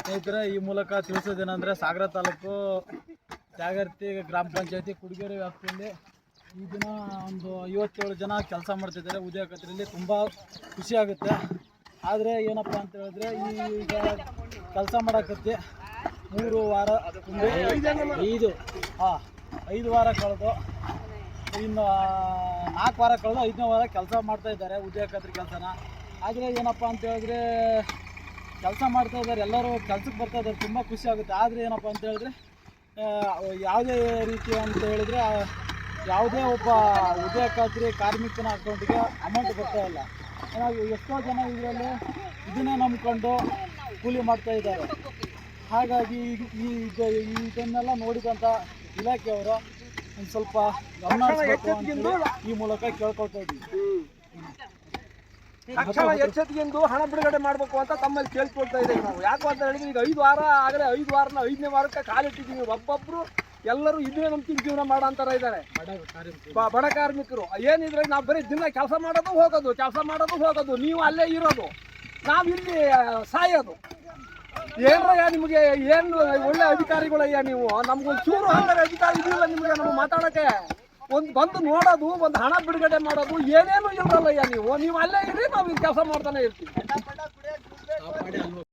ಸ್ನೇಹಿತರೆ, ಈ ಮೂಲಕ ತಿಳಿಸೋದೇನೆಂದರೆ ಸಾಗರ ತಾಲೂಕು ಜಾಗೃತಿ ಗ್ರಾಮ ಪಂಚಾಯತಿ ಕುಡಿಗೆರೆ ವ್ಯಾಪ್ತಿಯಲ್ಲಿ ಈ ದಿನ ಒಂದು ಐವತ್ತೇಳು ಜನ ಕೆಲಸ ಮಾಡ್ತಿದ್ದಾರೆ ಉದಯ ತುಂಬ ಖುಷಿ ಆಗುತ್ತೆ. ಆದರೆ ಏನಪ್ಪ ಅಂತ ಹೇಳಿದ್ರೆ ಈಗ ಕೆಲಸ ಮಾಡಕತ್ತಿ ಮೂರು ವಾರ ಐದು, ಹಾಂ, ಐದು ವಾರ ಕಳೆದು ಇನ್ನು ನಾಲ್ಕು ವಾರ ಕಳೆದು ಐದನೇ ವಾರ ಕೆಲಸ ಮಾಡ್ತಾ ಇದ್ದಾರೆ ಉದಯ ಕೆಲಸನ. ಆದರೆ ಏನಪ್ಪ ಅಂತ ಹೇಳಿದ್ರೆ ಕೆಲಸ ಮಾಡ್ತಾ ಇದ್ದಾರೆ, ಎಲ್ಲರೂ ಕೆಲ್ಸಕ್ಕೆ ಬರ್ತಾ ಇದ್ದಾರೆ, ತುಂಬ ಖುಷಿ ಆಗುತ್ತೆ. ಆದರೆ ಏನಪ್ಪ ಅಂತ ಹೇಳಿದ್ರೆ ಯಾವುದೇ ರೀತಿ ಅಂತ ಹೇಳಿದ್ರೆ ಯಾವುದೇ ಒಬ್ಬ ಉದಯ ಖಾತ್ರಿ ಕಾರ್ಮಿಕನ ಅಕೌಂಟಿಗೆ ಅಮೌಂಟ್ ಬರ್ತಾ ಇಲ್ಲ. ಎಷ್ಟೋ ಜನ ಇದರಲ್ಲಿ ಇದನ್ನೇ ನಂಬ್ಕೊಂಡು ಕೂಲಿ ಮಾಡ್ತಾ ಇದ್ದಾರೆ. ಹಾಗಾಗಿ ಈ- ಈ ಇದು- ಇದನ್ನೆಲ್ಲ ನೋಡಿದಂಥ ಇಲಾಖೆಯವರು ಒಂದು ಸ್ವಲ್ಪ ಗಮನ ಈ ಮೂಲಕ ಕೇಳ್ಕೊಳ್ತಾ ಇದ್ದೀವಿ ತಕ್ಷಣ ಎಚ್ಚೆತ್ಕೊಂಡು ಹಣ ಬಿಡುಗಡೆ ಮಾಡಬೇಕು ಅಂತ ತಮ್ಮಲ್ಲಿ ಕೇಳ್ಕೊಳ್ತಾ ಇದ್ದೀವಿ ನಾವು. ಯಾಕೆ ಅಂತ ಹೇಳಿದ್ರೆ ಈಗ ಐದು ವಾರ ಆಗಲೇ ಐದು ವಾರನ ಐದನೇ ವಾರಕ್ಕೆ ಕಾಲಿಟ್ಟಿದ್ದೀವಿ ಒಬ್ಬೊಬ್ರು ಎಲ್ಲರೂ ಇದನ್ನೇ ನಂಬ್ತೀನಿ ಜೀವನ ಮಾಡೋ ಅಂತಾರ ಇದ್ದಾರೆ. ಬಡ ಕಾರ್ಮಿಕರು. ಏನಿದ್ರೆ ನಾವು ಬರೀ ದಿನ ಕೆಲಸ ಮಾಡೋದು ಹೋಗೋದು ಕೆಲಸ ಮಾಡೋದು ಹೋಗೋದು. ನೀವು ಅಲ್ಲೇ ಇರೋದು. ನಾವಿಲ್ಲಿ ಸಾಯೋದು. ಏನ್ರಯ್ಯ ನಿಮಗೆ ಏನು ಒಳ್ಳೆ ಅಧಿಕಾರಿಗಳಯ್ಯ ನೀವು? ನಮ್ಗೊಂದು ಚೂರು ಹಂಗಾರೆ ಅಧಿಕಾರಿ ಇದಿಲ್ಲ ನಿಮಗೆ ನಾವು ಮಾತಾಡೋಕ್ಕೆ? ಒಂದು ಬಂದು ನೋಡೋದು, ಒಂದು ಹಣ ಬಿಡುಗಡೆ ಮಾಡೋದು, ಏನೇನು ಇರಲ್ಲಯ್ಯ ನೀವು. ನೀವು ಅಲ್ಲೇ ಇರಿ, ನಾವು ಕೆಲಸ ಮಾಡ್ತಾನೆ ಇರ್ತೀವಿ.